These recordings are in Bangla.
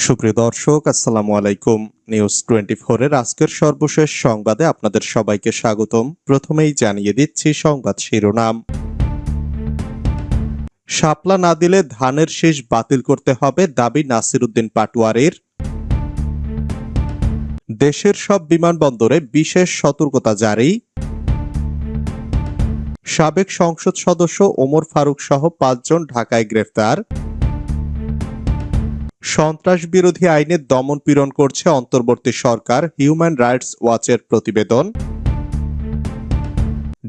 সুপ্রিয় দর্শক, আসসালামু আলাইকুম। নিউজ টোয়েন্টি এর আজকের সর্বশেষ সংবাদে আপনাদের সবাইকে স্বাগতম। প্রথমেই জানিয়ে দিচ্ছি সংবাদ শিরোনাম। শাপলা না দিলে ধানের শীষ বাতিল করতে হবে দাবি নাসিরুদ্দিন পাটোয়ারির। দেশের সব বিমানবন্দরে বিশেষ সতর্কতা জারি। সাবেক সংসদ সদস্য ওমর ফারুক সহ পাঁচজন ঢাকায় গ্রেফতার। সন্ত্রাস বিরোধী আইনে দমন পীড়ন করছে অন্তর্বর্তী সরকার হিউম্যান রাইটস ওয়াচের প্রতিবেদন।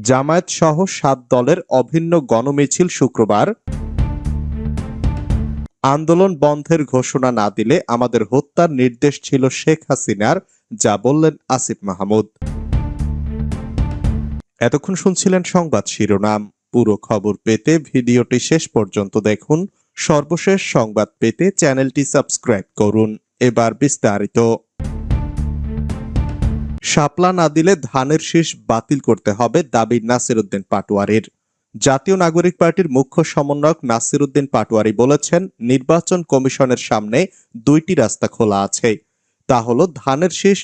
জামায়াত সহ সাত দলের অভিন্ন গণমিছিল শুক্রবার। আন্দোলন বন্ধের ঘোষণা না দিলে আমাদের হত্যার নির্দেশ ছিল শেখ হাসিনার, যা বললেন আসিফ মাহমুদ। এতক্ষণ শুনছিলেন সংবাদ শিরোনাম। পুরো খবর পেতে ভিডিওটি শেষ পর্যন্ত দেখুন। সর্বশেষ সংবাদ পেতে চ্যানেলটি সাবস্ক্রাইব করুন। এবার বিস্তারিত। শাপলা না দিলে ধানের শীষ বাতিল করতে হবে দাবি নাসিরুদ্দিন পাটোয়ারির। জাতীয় নাগরিক পার্টির মুখ্য সমন্বয়ক নাসিরুদ্দিন পাটোয়ারি বলেছেন, নির্বাচন কমিশনের সামনে দুইটি রাস্তা খোলা আছে। তা হলো ধানের শীষ,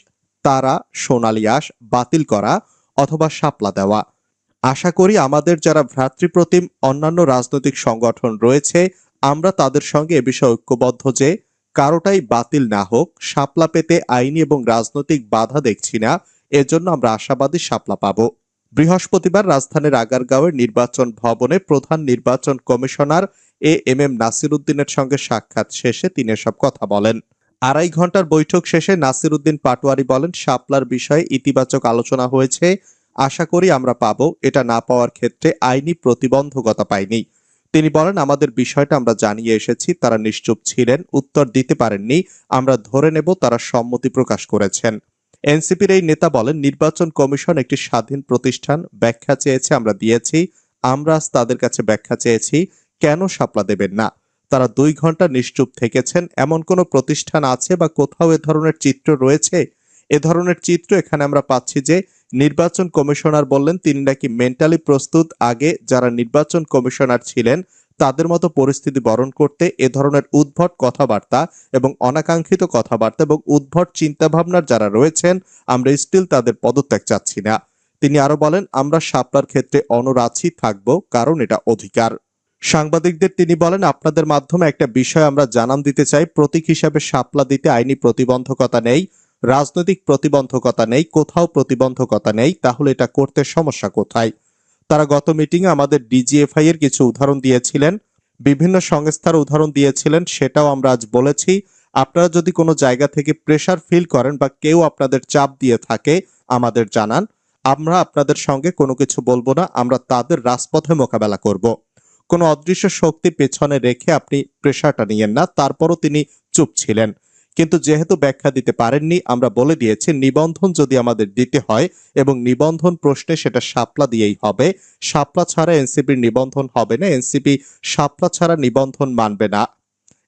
তারা, সোনালী আঁশ বাতিল করা অথবা শাপলা দেওয়া। আশা করি আমাদের যারা ভ্রাতৃপ্রতিম, অন্যান্য রাজনৈতিক সংগঠন রয়েছে আমরা তাদের সঙ্গে এ বিষয়ে ঐক্যবদ্ধ যে, কারোটাই বাতিল না হোক, শাপলা পেতে আইনি এবং রাজনৈতিক বাধা দেখছি না, এজন্য আমরা আশাবাদী শাপলা পাব। বৃহস্পতিবার রাজধানীর আগারগাঁওয়ের নির্বাচন ভবনে প্রধান নির্বাচন কমিশনার এ এম এম নাসিরুদ্দিনের সঙ্গে সাক্ষাৎ শেষে তিনি এসব কথা বলেন। আড়াই ঘণ্টার বৈঠক শেষে নাসিরুদ্দিন পাটোয়ারি বলেন, শাপলার বিষয়ে ইতিবাচক আলোচনা হয়েছে, আশা করি আমরা পাবো। এটা না পাওয়ার ক্ষেত্রে আইনি প্রতিবন্ধকতা পাইনি। তিনি বলেন, আমাদের বিষয়টা আমরা জানিয়ে এসেছি, তারা নিশ্চুপ ছিলেন, উত্তর দিতে পারেননি, আমরা ধরে নেব তারা সম্মতি প্রকাশ করেছেন। এনসিপির এই নেতা বলেন, নির্বাচন কমিশন একটি স্বাধীন প্রতিষ্ঠান, ব্যাখ্যা চেয়েছে, আমরা দিয়েছি, আমরা তাদের কাছে ব্যাখ্যা চেয়েছি, কেন সাপলা দেবেন না? তারা দুই ঘণ্টা নিশ্চুপ থেকেছেন, এমন কোনো প্রতিষ্ঠান আছে বা কোথাও এ ধরনের চিত্র রয়েছে? এ ধরনের চিত্র এখানে আমরা পাচ্ছি যে নির্বাচন কমিশনার বললেন, তিনি নাকি মেন্টালি প্রস্তুত। আগে যারা নির্বাচন কমিশনার ছিলেন, তাদের মতো পরিস্থিতি বরণ করতে এ ধরনের উদ্ভট কথাবার্তা এবং অনাকাঙ্ক্ষিত কথাবার্তা এবং উদ্ভট চিন্তাভাবনার যারা রয়েছেন, আমরা স্টিল তাদের পদত্যাগ চাচ্ছি না। তিনি আরও বলেন, আমরা শাপলার ক্ষেত্রে অনরাচি থাকব, কারণ এটা অধিকার। সাংবাদিকদের তিনি বলেন, আপনাদের মাধ্যমে একটা বিষয় আমরা জানান দিতে চাই। প্রতীক হিসাবে শাপলা দিতে আইনি প্রতিবন্ধকতা নেই। রাজনৈতিক প্রতিবন্ধকতা নেই, কোথাও প্রতিবন্ধকতা নেই, তাহলে এটা করতে সমস্যা কোথায়? তারা গত মিটিংয়ে আমাদের ডিজিএফআই এর কিছু উদাহরণ দিয়েছিলেন, বিভিন্ন সংস্থার উদাহরণ দিয়েছিলেন, সেটাও আমরা আজ বলেছি। আপনারা যদি কোনো জায়গা থেকে প্রেসার ফিল করেন বা কেউ আপনাদের চাপ দিয়ে থাকে, আমাদের জানান। আমরা আপনাদের সঙ্গে কোনো কিছু বলব না, আমরা তাদের রাজপথে মোকাবেলা করব। কোনো অদৃশ্য শক্তি পেছনে রেখে আপনি প্রেশারটা নিয়েন না, তারপরও তিনি চুপ ছিলেন। কিন্তু যেহেতু ব্যাখ্যা দিতে পারেননি, আমরা বলে দিয়েছি নিবন্ধন যদি আমাদের দিতে হয় এবং নিবন্ধন প্রশ্নে সেটা শাপলা দিয়েই হবে। শাপলা ছাড়া এনসিপির নিবন্ধন হবে না, এনসিপি শাপলা ছাড়া নিবন্ধন মানবে না।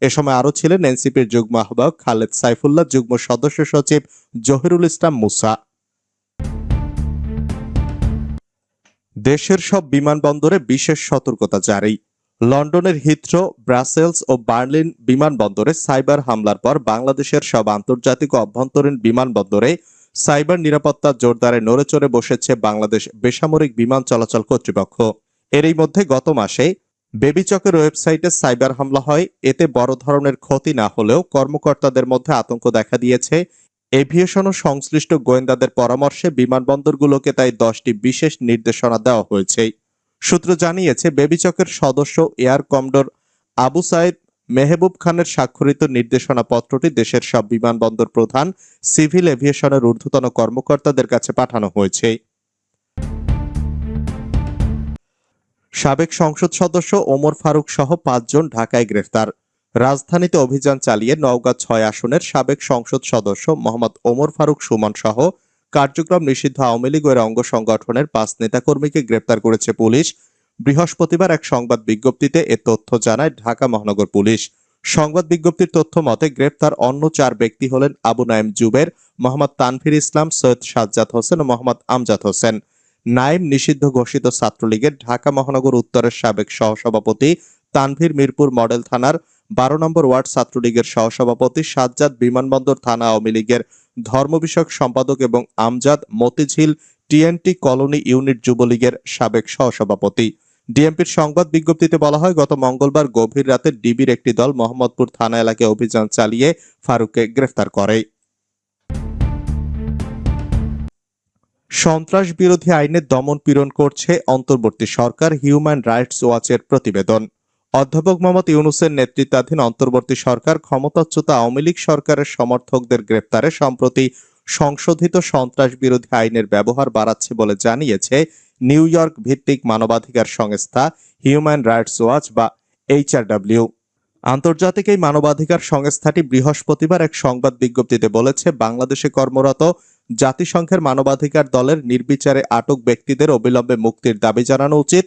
এ সময় আরও ছিলেন এনসিপির যুগ্ম আহ্বায়ক খালেদ সাইফুল্লাহ, যুগ্ম সদস্য সচিব জহিরুল ইসলাম মুসা। দেশের সব বিমানবন্দরে বিশেষ সতর্কতা জারি। লন্ডনের হিথ্রো, ব্রাসেলস ও বার্লিন বিমানবন্দরে সাইবার হামলার পর বাংলাদেশের সব আন্তর্জাতিক অভ্যন্তরীণ বিমানবন্দরে সাইবার নিরাপত্তা জোরদারে নড়েচড়ে বসেছে বাংলাদেশ বেসামরিক বিমান চলাচল কর্তৃপক্ষ। এরই মধ্যে গত মাসে বেবিচকের ওয়েবসাইটে সাইবার হামলা হয়। এতে বড় ধরনের ক্ষতি না হলেও কর্মকর্তাদের মধ্যে আতঙ্ক দেখা দিয়েছে। এভিয়েশন ও সংশ্লিষ্ট গোয়েন্দাদের পরামর্শে বিমানবন্দরগুলোকে তাই দশটি বিশেষ নির্দেশনা দেওয়া হয়েছে। সূত্র জানিয়েছে বেবিচকের সদস্য এয়ার কমডোর আবু সাইদ মেহবুব খানের স্বাক্ষরিত নির্দেশনা পত্রটি দেশের সব বিমানবন্দর প্রধান, সিভিল এভিয়েশনের ঊর্ধ্বতন কর্মকর্তাদের কাছে পাঠানো হয়েছে। সাবেক সংসদ সদস্য ওমর ফারুক সহ পাঁচজন ঢাকায় গ্রেফতার। রাজধানীতে অভিযান চালিয়ে নওগাঁ ছয় আসনের সাবেক সংসদ সদস্য মোহাম্মদ ওমর ফারুক সুমন সহ কার্যক্রম নিষিদ্ধ আওয়ামী লীগ এর অঙ্গ সংগঠনের পাঁচ নেতাকর্মীকে গ্রেপ্তার করেছে পুলিশ। বৃহস্পতিবার এক সংবাদ বিজ্ঞপ্তিতে এ তথ্য জানায় ঢাকা মহানগর পুলিশ। সংবাদ বিজ্ঞপ্তির তথ্য মতে, গ্রেপ্তার অন্য চার ব্যক্তি হলেন আবু নাইম জুবের, মোহাম্মদ তানভীর ইসলাম, সৈয়দ সাজ্জাদ হোসেন ও মোহাম্মদ আমজাদ হোসেন। নাইম নিষিদ্ধ ঘোষিত ছাত্রলীগের ঢাকা মহানগর উত্তরের সাবেক সহসভাপতি তানভীর মিরপুর মডেল থানার বারো নম্বর ওয়ার্ড ছাত্রলীগের সহসভাপতি সাজ্জাদ বিমানবন্দর থানা আওয়ামী লীগের ধর্ম বিষয়ক সম্পাদক এবং Amjad Motijheel TNT colony unit যুবলীগের সাবেক সহসভাপতি। ডিএমপির সংবাদ বিজ্ঞপ্তিতে বলা হয়, গত মঙ্গলবার গভীর রাতে ডিবির একটি দল মোহাম্মদপুর থানা এলাকায় অভিযান চালিয়ে ফারুককে গ্রেফতার করে। সন্ত্রাস বিরোধী আইনে দমন পীড়ন করছে অন্তর্বর্তী সরকার হিউম্যান রাইটস ওয়াচের প্রতিবেদন। অধ্যাপক মোহাম্মদ ইউনুসের নেতৃত্বাধীন অন্তর্বর্তী সরকার ক্ষমতাচ্যুত আওয়ামী লীগ সরকারের সমর্থকদের গ্রেপ্তারে সম্প্রতি সংশোধিত সন্ত্রাস বিরোধী আইনের ব্যবহার বাড়াচ্ছে বলে জানিয়েছে নিউ ইয়র্ক ভিত্তিক মানবাধিকার সংস্থা হিউম্যান রাইটস ওয়াচ বা এইচআরডব্লিউ আন্তর্জাতিক এই মানবাধিকার সংস্থাটি বৃহস্পতিবার এক সংবাদ বিজ্ঞপ্তিতে বলেছে, বাংলাদেশে কর্মরত জাতিসংঘের মানবাধিকার দলের নির্বিচারে আটক ব্যক্তিদের অবিলম্বে মুক্তির দাবি জানানো উচিত।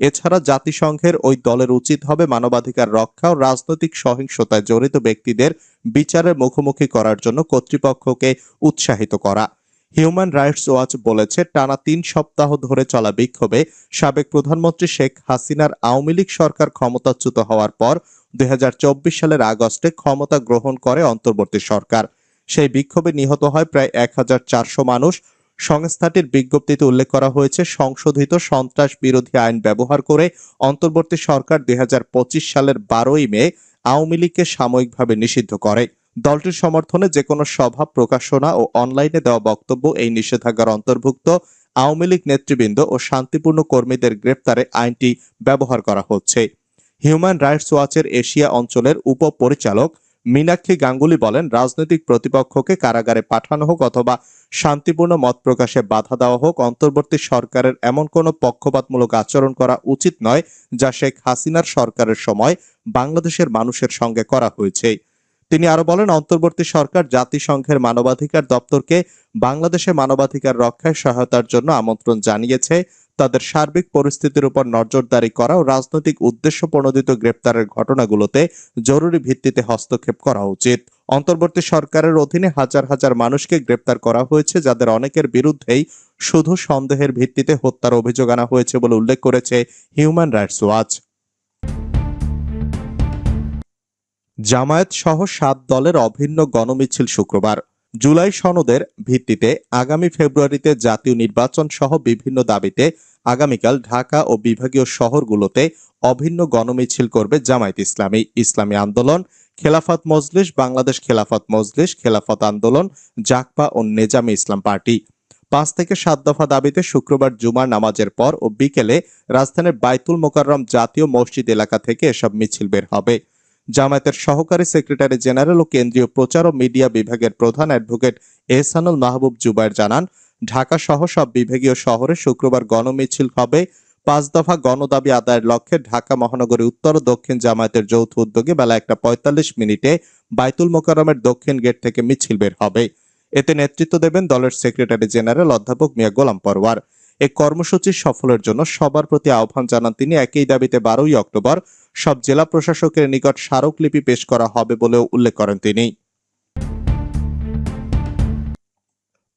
এছাড়া জাতিসংঘের ওই দলের উচিত হবে মানবাধিকার রক্ষা ও রাজনৈতিক সহিংসতায় জড়িত ব্যক্তিদের বিচারের মুখোমুখি করার জন্য কর্তৃপক্ষকে উৎসাহিত করা। হিউম্যান রাইটস ওয়াচ বলেছে, টানা তিন সপ্তাহ ধরে চলা বিক্ষোভে সাবেক প্রধানমন্ত্রী শেখ হাসিনার আওয়ামী লীগ সরকার ক্ষমতাচ্যুত হওয়ার পর দুই হাজার চব্বিশ সালের আগস্টে ক্ষমতা গ্রহণ করে অন্তর্বর্তী সরকার। সেই বিক্ষোভে নিহত হয় প্রায় এক হাজার চারশো মানুষ সংস্থাটির বিজ্ঞপ্তিতে উল্লেখ করা হয়েছে, সংশোধিত সন্ত্রাস বিরোধী আইন ব্যবহার করে অন্তর্বর্তী সরকার দুই হাজার পঁচিশ সালের বারোই মে আওয়ামী লীগকে সাময়িকভাবে নিষিদ্ধ করে। দলটির সমর্থনে যে কোনো সভা, প্রকাশনা ও অনলাইনে দেওয়া বক্তব্য এই নিষেধাজ্ঞার অন্তর্ভুক্ত আওয়ামী লীগ নেতৃবৃন্দ ও শান্তিপূর্ণ কর্মীদের গ্রেপ্তারে আইনটি ব্যবহার করা হচ্ছে। হিউম্যান রাইটস ওয়াচের এশিয়া অঞ্চলের উপপরিচালক মীনাক্ষী গাঙ্গুলি বলেন, রাজনৈতিক প্রতিপক্ষকে কারাগারে পাঠানো হোক অথবা শান্তিপূর্ণ মত প্রকাশে বাধা দেওয়া হোক, অন্তর্বর্তী সরকারের এমন কোনো পক্ষপাতমূলক আচরণ করা উচিত নয় যা শেখ হাসিনার সরকারের সময় বাংলাদেশের মানুষের সঙ্গে করা হয়েছে। তিনি আরও বলেন, অন্তর্বর্তী সরকার জাতিসংঘের মানবাধিকার দপ্তরকে বাংলাদেশে মানবাধিকার রক্ষায় সহায়তার জন্য আমন্ত্রণ জানিয়েছে। তাদের সার্বিক পরিস্থিতির উপর নজরদারি করা ও রাজনৈতিক উদ্দেশ্য প্রণোদিত গ্রেপ্তারের ঘটনাগুলোতে জরুরি ভিত্তিতে হস্তক্ষেপ করা উচিত। অন্তর্বর্তী সরকারের অধীনে হাজার হাজার মানুষকে গ্রেপ্তার করা হয়েছে, যাদের অনেকের বিরুদ্ধেই শুধু সন্দেহের ভিত্তিতে হত্যার অভিযোগ আনা হয়েছে বলে উল্লেখ করেছে হিউম্যান রাইটস ওয়াচ। জামায়াত সহ সাত দলের অভিন্ন গণমিছিল শুক্রবার। জুলাই সনদের ভিত্তিতে আগামী ফেব্রুয়ারিতে জাতীয় নির্বাচন সহ বিভিন্ন দাবিতে আগামীকাল ঢাকা ও বিভাগীয় শহরগুলোতে অভিন্ন গণমিছিল করবে জামায়াত ইসলামী। ইসলামী আন্দোলন, খেলাফত মজলিস, বাংলাদেশ খেলাফত মজলিস, খেলাফত আন্দোলন, জাকপা ও নেজামে ইসলাম পার্টি। পাঁচ থেকে সাত দফা দাবিতে শুক্রবার জুমার নামাজের পর ও বিকেলে রাজধানীর বাইতুল মোকাররম জাতীয় মসজিদ এলাকা থেকে এসব মিছিল বের হবে। জামায়াতের সহকারী সেক্রেটারি জেনারেল ও কেন্দ্রীয় প্রচার ও মিডিয়া বিভাগের প্রধান অ্যাডভোকেট এহসানুল মাহবুব জুবায়ের জানান, ঢাকা সহ সব বিভাগীয় শহরে শুক্রবার গণমিছিল হবে। পাঁচ দফা গণদাবি আদায়ের লক্ষ্যে ঢাকা মহানগরী উত্তর ও দক্ষিণ জামায়াতের যৌথ উদ্যোগে বেলা একটা পঁয়তাল্লিশ মিনিটে বাইতুল মোকাররমের দক্ষিণ গেট থেকে মিছিল বের হবে। এতে নেতৃত্ব দেবেন দলের সেক্রেটারি জেনারেল অধ্যাপক মিয়া গোলাম পরওয়ার। এই কর্মসূচি সফলের জন্য সবার প্রতি আহ্বান জানান তিনি। একই দাবিতে বারোই অক্টোবর সব জেলা প্রশাসকের নিকট স্মারকলিপি পেশ করা হবে বলেও উল্লেখ করেন তিনি।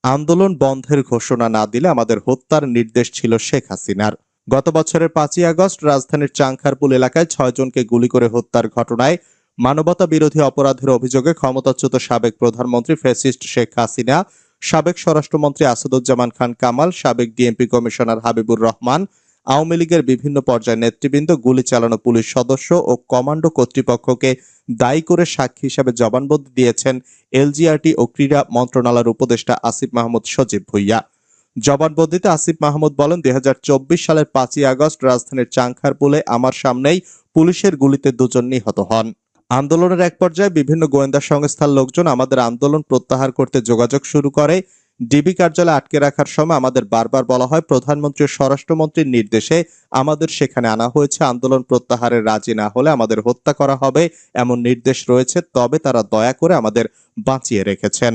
আন্দোলন বন্ধের ঘোষণা না দিলে আমাদের হত্যার নির্দেশ ছিল শেখ হাসিনার। গত বছরের পাঁচই আগস্ট রাজধানীর চাংখারপুল এলাকায় ছয়জনকে গুলি করে হত্যার ঘটনায় মানবতা বিরোধী অপরাধের অভিযোগে ক্ষমতাচ্যুত সাবেক প্রধানমন্ত্রী ফেসিস্ট শেখ হাসিনা সাবেক স্বরাষ্ট্রমন্ত্রী আসাদুজ্জামান খান কামাল, সাবেক ডিএমপি কমিশনার হাবিবুর রহমান, আওয়ামী লীগের বিভিন্ন পর্যায়ের নেতৃবৃন্দ, গুলি চালানো পুলিশ সদস্য ও কমান্ডো কর্তৃপক্ষকে দায়ী করে সাক্ষী হিসাবে জবানবন্দি দিয়েছেন এলজিআরটি ও ক্রীড়া মন্ত্রণালয়ের উপদেষ্টা আসিফ মাহমুদ সজীব ভুইয়া। জবানবন্দিতে আসিফ মাহমুদ বলেন, দুই হাজার চব্বিশ সালের পাঁচই আগস্ট রাজধানীর চাংখারপুলে আমার সামনেই পুলিশের গুলিতে দুজন নিহত হন। আন্দোলনের এক পর্যায়ে বিভিন্ন গোয়েন্দা সংস্থার লোকজন আমাদের আন্দোলন প্রত্যাহার করতে যোগাযোগ শুরু করে। ডিবি কার্যালয়ে আটকে রাখার সময় আমাদের বারবার বলা হয়, প্রধানমন্ত্রী স্বরাষ্ট্রমন্ত্রীর নির্দেশে আমাদের সেখানে আনা হয়েছে। আন্দোলন প্রত্যাহারের রাজি না হলে আমাদের হত্যা করা হবে। এমন নির্দেশ রয়েছে, তবে তারা দয়া করে আমাদের বাঁচিয়ে রেখেছেন।